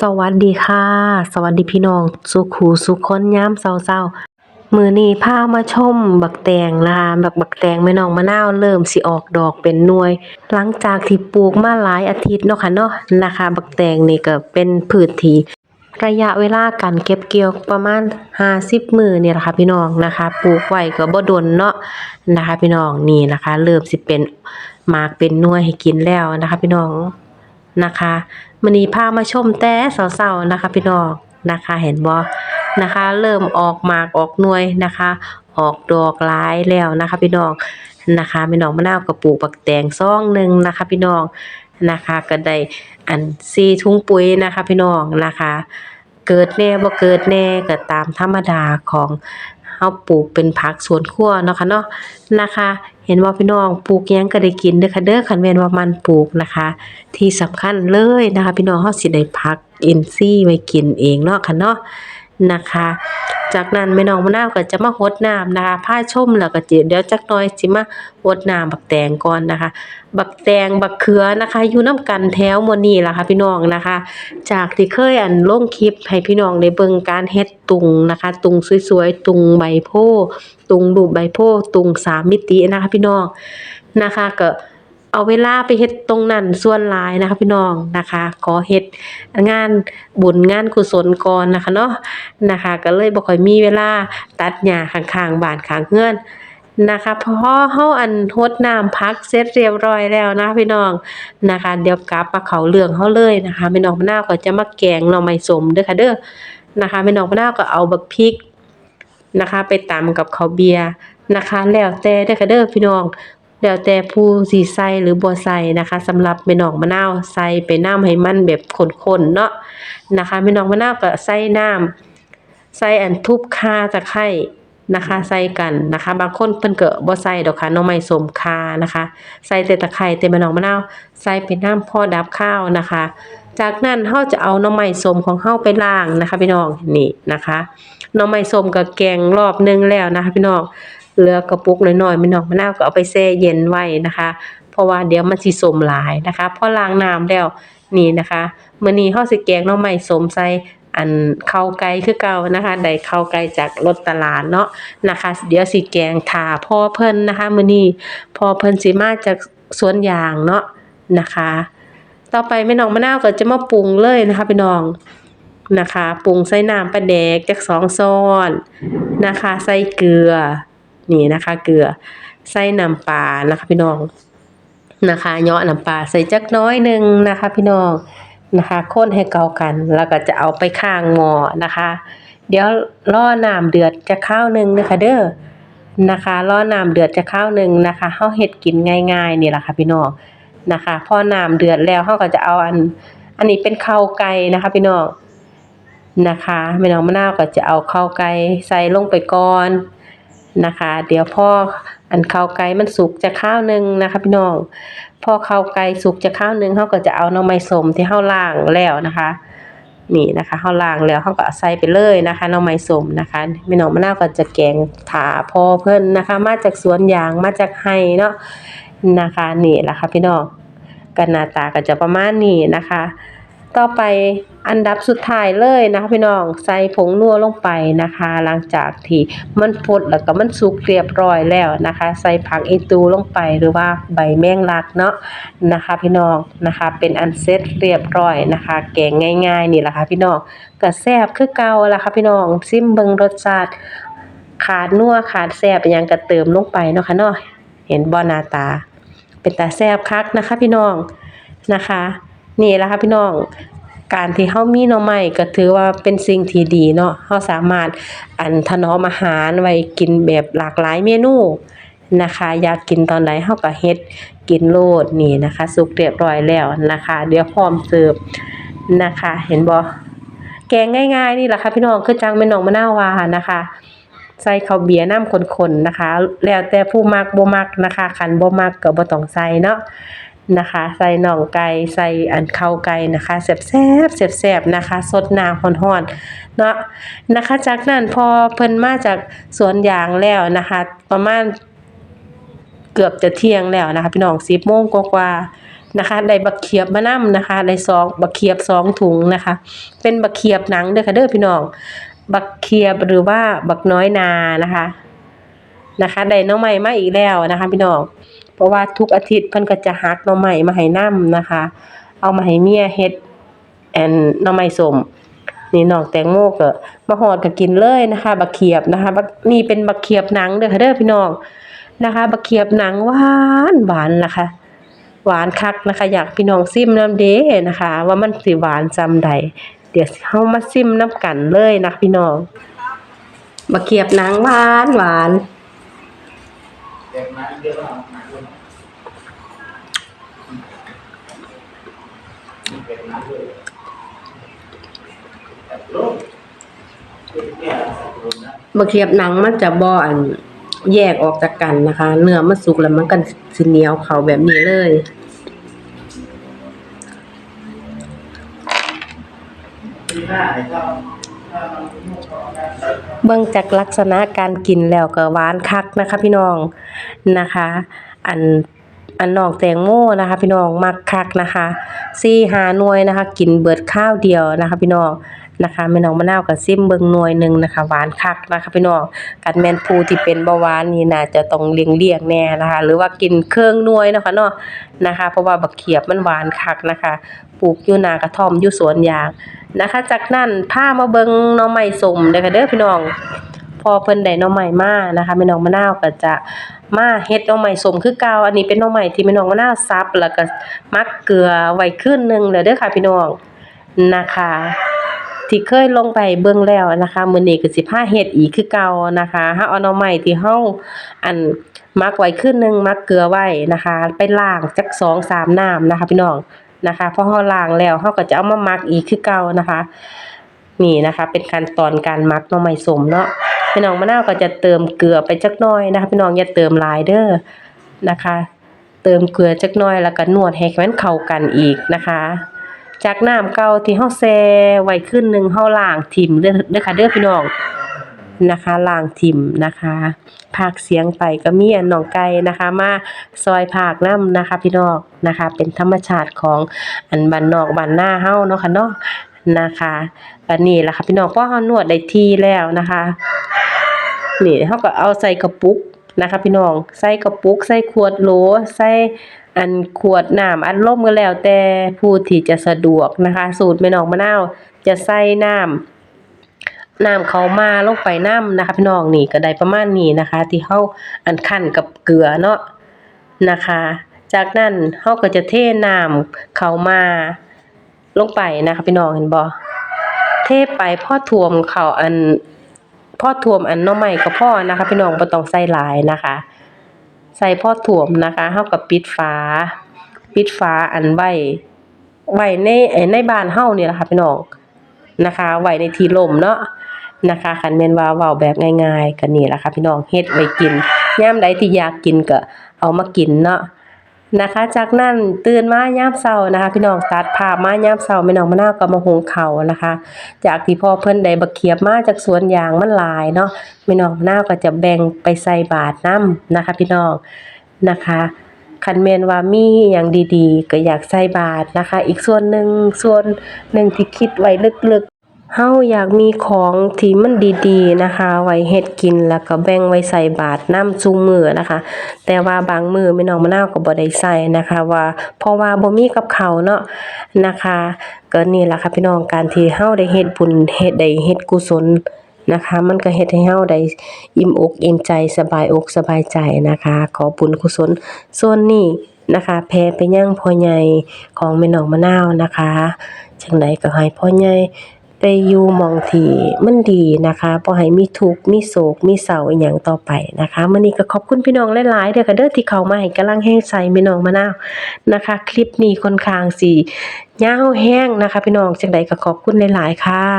สวัสดีค่ะ สวัสดีพี่น้อง สุขูสุขคนยามเช้าๆมือนี้พามาชมบักแตงนะคะบักบักแตงแม่น้องมะนาวเริ่มสิออกดอกเป็นหน่วย หลังจากที่ปลูกมาหลายอาทิตย์เนาะค่ะเนาะนะคะ บักแตงนี่ก็เป็นพืชที่ระยะเวลาการเก็บเกี่ยวประมาณ50มื้อนี่แหละคะพี่น้องนะคะปลูกไว้ก็บ่ดนเนาะนะคะพี่น้องนี่นะคะ เริ่มสิเป็นมากเป็นน่วยให้กินแล้วนะคะ พี่น้องนะคะ มื้อนี้พามาชมแต่เช้าๆนะคะ พี่น้องนะคะ เห็นบ่นะคะ เริ่มออกหมากออกหน่วยนะคะ ออกดอกหลายแล้วนะคะ พี่น้องนะคะแม่น้องมะนาวก็ปลูกบักแตงซองหนึ่งนะคะ พี่น้องนะคะก็ได้อัน4ถุงปุ๋ยนะคะ พี่น้องนะคะ เกิดแน่บ่เกิดแน่ก็ตามธรรมดาของเฮาปลูกเป็นผักสวนครัวเนาะค่ะเนาะนะคะ เห็นว่าพี่น้องปลูกแยังก็ได้กินเด้อค่ะเด้อคันแม่นว่ามันปลูกนะคะ ที่สำคัญเลยนะคะ พี่น้องเฮาสิได้พักอินซี่ไว้กินเองเนาะค่ะเนาะนะคะ จากนั้นแม่น้องมะนาวก็จะมารดน้ำนะคะพาชมแล้วก็จิเดี๋ยวจักน่อยสิมารดน้ำบักแตงก่อนนะคะ บักแตงบักเขือนะคะ อยู่นํกันแถวมนี้ล่ะค่ะพี่น้องนะคะ จากที่เคยอันลงคลิปให้พี่น้องได้เบิ่งการเฮ็ดตุงนะคะ ตุงสวยๆ ตุงใบโพตุงรูปใบโพตุงสามมิตินะคะพี่น้องนะคะก็ เอาเวลาไปเฮ็ดตรงนั้นส่วนหลายนะคะพี่น้องนะคะขอเฮ็ดงานบุญงานกุศลก่อนนะคะเนาะนะคะ ก็เลยบ่ค่อยมีเวลาตัดหญ้าข้างๆบ้านข้างเรือนนะคะพอเฮาอันรดน้ำผักเสร็จเรียบร้อยแล้วนะพี่น้องนะคะ เดี๋ยวกลับมาเขาเรื่องเฮาเลยนะคะแม่น้องมะนาวก็จะมาแกงหน่อไม้สมเด้อค่ะเด้อนะคะแม่น้องมะนาวก็เอาบักพริกนะคะ ไปตำกับข้าวเบียร์นะคะ แล้วแต่เด้อค่ะเด้อพี่น้อง แล้วแต่ผู้สิใส่หรือบ่ใส่นะคะสำหรับแม่น้องมะนาวใส่ไปน้ำให้มันแบบข้นๆเนาะนะคะแม่น้องมะนาวก็ใส่น้ำใส่อันทุบข่าตะไคร้นะคะใส่กันนะคะ บางคนเพิ่นก็บ่ใส่ดอกค่ะน่องไม้สมข่านะคะ ใส่แต่ตะไคร้แต่แม่น้องมะนาวใส่เป็นน้ำพ่อดับข้าวนะคะ จากนั้นเฮาจะเอาหน่อไม้ส้มของเฮาไปล้างนะคะพี่น้องนี่นะคะหน่อไม้ส้มก็แกงรอบนึงแล้วนะคะพี่น้อง เหลือกระปุกน้อยๆแม่นองมะนาวก็เอาไปแช่เย็นไว้นะคะ เพราะว่าเดี๋ยวมันสิส้มหลายนะคะพอล้างน้ำแล้วนี่นะคะมื้อนี้เฮาสิแกงน่อไม้ส้มใส่อันข้าวไก่คือเก่านะคะได้ข้าวไก่จากรถตลาดเนาะนะคะ เดี๋ยวสิแกงทาพ่อเพิ่นนะคะมื้อนี้พ่อเพิ่นสิมาจากสวนยางเนาะนะคะ ต่อไปแม่น้องมะนาวก็จะมาปรุงเลยนะคะพี่น้องนะคะปรุงใส่น้ำปลาแดกจักสองช้อนนะคะ ใส่เกลือ นี่นะคะ เกลือใส่น้ำปลานะคะ พี่น้องนะคะเหยาะน้ำปลาใส่จักน้อยหนึ่งนะคะ พี่น้องนะคะคนให้เข้ากันแล้วก็จะเอาไปข้างหม้อนะคะ เดี๋ยวรอน้ำเดือดจะข้าวหนึ่งเด้อค่ะเด้อนะคะรอน้ำเดือดจะข้าวหนึ่งนะคะเฮาเฮ็ดกินง่ายๆนี่แหละค่ะพี่น้องนะคะพอน้ำเดือดแล้วเราก็จะเอาอัน อันนี้เป็นข้าวไก่นะคะ พี่น้องนะคะแม่น้องมะนาวก็จะเอาข้าวไก่ใส่ลงไปก่อน นะคะ เดี๋ยวพ่ออันข้าวไก่มันสุกจะข้าวหนึ่งนะคะ พี่น้องพอข้าวไก่สุกจะข้าวหนึ่งเราก็จะเอาน่อไม้ส้มที่เราล้างแล้วนะคะ นี่นะคะเราล้างแล้วเราก็ใส่ไปเลยนะคะน่อไม้ส้มนะคะแม่น้องมะนาวก็จะแกงถาพอเพิ่นนะคะ มาจากสวนยางมาจากไร่เนาะนะคะนี่ล่ะค่ะพี่น้องก็หน้าตาก็จะประมาณนี้นะคะ ต่อไป อันดับสุดท้ายเลยนะคะพี่น้องใส่ผงนัวลงไปนะคะ หลังจากที่มันฟดแล้วก็มันสุกเรียบร้อยแล้วนะคะ ใส่ผักอีตูลงไปหรือว่าใบแมงลักเนาะนะคะ พี่น้องนะคะ เป็นอันเสร็จเรียบร้อยนะคะ แกงง่ายๆนี่แหละค่ะพี่น้องก็แซ่บคือเก่าละค่ะพี่น้องซิมเบิงรสชาติขาดนัวขาดแซ่บยังก็เติมลงไปเนาะค่ะเนาะเห็นบ่หน้าตา เป็นตาแซ่บคักนะคะ พี่น้องนะคะ นี่แหละค่ะพี่น้อง การที่เฮามีหน่อไม้ก็ถือว่าเป็นสิ่งที่ดีเนาะเฮาสามารถอันถนอมอาหารไว้กินแบบหลากหลายเมนูนะคะ อยากกินตอนใดเฮาก็เฮ็ดกินโลดนี่นะคะ สุกเรียบร้อยแล้วนะคะ เดี๋ยวพร้อมเสิร์ฟนะคะ เห็นบ่แกงง่ายๆนี่แหละค่ะพี่น้องคือจังแม่น้องมะนาวว่านะคะใส่ข้าวเบียร์น้ำข้นๆนะคะ แล้วแต่ผู้มักบ่มักนะคะคันบ่มักก็บ่ต้องใส่เนาะ นะคะ ใส่น่องไก่ใส่อันเข้าไก่นะคะแซ่บๆแซ่บๆนะคะ สดน้ำร้อนๆเนาะนะคะ จากนั้นพอเพิ่นมาจากสวนยางแล้วนะคะ ประมาณเกือบจะเที่ยงแล้วนะคะ พี่น้อง10โมงกว่านะคะได้บักเขียบมานํนะคะได้สองบักเขียบสองถุงนะคะ เป็นบักเขียบหนังเด้อค่ะเด้อพี่น้อง บักเขียบหรือว่าบักน้อยนานะคะ นะคะได้น้องใหม่มาอีกแล้วนะคะ พี่น้อง ราะว่าทุกอาทิตย์เพิ่นก็จะหักหน้องใหม่มาให้นํนะคะ เอามาให้เมียเฮ็ดแอนหน้องใหม่ส้มนี่น้องแตงโมก็มาฮอดก็กินเลยนะคะบักเขียบนะคะบักนี่เป็นบักเขียบหนังเด้อค่ะเด้อพี่น้องนะคะบักเขียบหนังหวานหวานนะคะ หวานคักนะคะ อยากพี่น้องซิมน้ำเด้นะคะ ว่ามันสิหวานจำใดเดี๋ยวเฮามาซิมน้ำกันเลยนะพี่น้องบักเขียบหนังหวานหวานเด็กมาเดี๋ยวเรา มาเด็กมาด้วยลูกเนี่ยบหนังมันจะบ่อันแยกออกจากกันนะคะ เนื้อมันสุกแล้วมันก็สิเหนียวเขาแบบนี้เลยเนี่ยก็ถ้ามันลูกก็ได้ใส่เข้าเบิ่งจากลักษณะการกินแล้วก็หวานคักนะคะพี่น้องนะคะ อันอันนองแตงโมนะคะ พี่น้องมักคักนะคะ4 5หาหน่วยนะคะ กินเบิดข้าวเดียวนะคะ พี่น้องนะคะแม่น้องมะนาวก็ซิมเบิงหน่วยหนึ่งนะคะ หวานคักนะคะพี่น้องกันแมนผู้ที่เป็นเบาหวานนี่น่าจะต้องเลี่ยงๆแน่นะคะ หรือว่ากินเครื่องหน่วยนะคะเนาะนะคะ เพราะว่าบักเขียบมันหวานคักนะคะ ปลูกอยู่หน้ากระท่อมอยู่สวนยางนะคะ จากนั้นพามาเบิงน่องไม้สมเด้อค่ะเด้อพี่น้อง พอเพิ่นได้น่อไม้มานะคะแม่น้องมะนาวก็จะมาเฮ็ดน่อไม้ส้มคือเก่าอันนี้เป็นน่อไม้ที่แม่น้องมะนาวสับแล้วก็มักเกลือไว้คืนนึงแล้วเด้อค่ะพี่น้องนะคะที่เคยลงไปเบิ่งแล้วนะคะมื้อนี้ก็สิพาเฮ็ดอีกคือเก่านะคะเฮาเอาหน่อไม้ที่เฮาอันมักไว้คืนนึงมักเกลือไว้นะคะ ไปล้างจัก2-3น้ำนะคะ พี่น้องนะคะพอเฮาล้างแล้วเฮาก็จะเอามามักอีกคือเก่านะคะ นี่นะคะ เป็นขั้นตอนการมักน่อไม้สมเนาะพี่น้องมะนาวก็จะเติมเกลือไปจักน่อยนะคะ พี่น้องอย่าเติมลายเด้อนะคะ เติมเกลือจักน่อยแล้วก็นวดให้มันเข้ากันอีกนะคะ จากน้ำเก่าที่เฮาแช่ไว้คืนหนึ่งเฮาล้างทิ่มเด้อเด้อค่ะเด้อพี่น้องนะคะล้างทิมนะคะพากเสียงไปก็มีอันน้องไก่นะคะ มาซอยผากน้ำนะคะ พี่น้องนะคะ เป็นธรรมชาติของอันบ้านนอกบ้านนาเฮาเนาะค่ะเนาะ นะคะอันนี้ล่ะค่ะพี่น้องพอเฮานวดได้ที่แล้วนะคะนี่เฮาก็เอาใส่กระปุกนะคะ พี่น้องใส่กระปุก ใส่ขวดโหลใส่อันขวดน้ำอัดลมก็แล้ว แต่ผู้ที่จะสะดวกนะคะ สูตรแม่น้องมะนาวจะใส่น้ำน้ำเขามาลงไปน้ำนะคะ พี่น้องนี่ก็ได้ประมาณนี้นะคะ ที่เฮาอันคั่นกับเกลือเนาะนะคะ จากนั้นเฮาก็จะเทน้ำเขามา ลงไปนะคะพี่น้องเห็นบ่เทไปพ่อทวมเขาอันพ่อทวมอันน่อไม้ก็พอนะคะ พี่น้องบ่ต้องใส่หลายนะคะ ใส่พอทวมนะคะเฮาก็ปิดฝาปิดฝาอันไว้ไว้ในในบ้านเฮานี่แหละค่ะพี่น้องนะคะไว้ในที่ร่มเนาะนะคะคันแม่นว่าเว้าแบบง่ายๆก็นี่ล่ะค่ะพี่น้องเฮ็ดไว้กินย่ามใดที่อยากกินก็เอามากินเนาะ นะคะ จากนั้นตื่นมายามเช้านะคะ พี่น้องตัดภาพมายามเช้าแม่น้องมะนาวก็มาหุงข้านะคะ จากที่พ่อเพิ่นได้บักเขียบมาจากสวนยางมันหลายเนาะแม่น้องมะนาวก็จะแบ่งไปใส่บาตรนํนะคะ พี่น้องนะคะคันแม่นว่ามีหยังดีๆ ก็อยากใส่บาตรนะคะ อีกส่วนหนึ่งส่วนหนึ่งที่คิดไว้ลึกๆ เฮาอยากมีของที่มันดีๆนะคะ ไว้เฮ็ดกินแล้วก็แบ่งไว้ใส่บาตรนำซุมือนะคะ แต่ว่าบางมือแม่น้องมะนาวก็บ่ได้ใส่นะคะ ว่าเพราะว่าบ่มีกับเขาเนาะนะคะก็นี่ล่ะค่ะพี่น้องการที่เฮาได้เฮ็ดบุญเฮ็ดได้เฮ็ดกุศลนะคะ มันก็เฮ็ดให้เฮาได้อิ่มอกอิ่มใจสบายอกสบายใจนะคะ ขอบุญกุศลส่วนนี้นะคะแผ่ไปยังพ่อใหญ่ของแม่น้องมะนาวนะคะจังไดก็ให้พ่อใหญ่ ไปอยู่หมองที่มันดีนะคะบ่ให้มีทุกข์มีโศกมีเศร้าอีหยังต่อไปนะคะมื้อนี้ก็ขอบคุณพี่น้องหลายๆเด้อค่ะเด้อที่เข้ามาให้กำลังแห้งใจแม่น้องมะนาวนะคะ คลิปนี้ค่อนข้างสิยาวแรงนะคะ พี่น้องจังไดก็ขอบคุณหลายๆค่ะ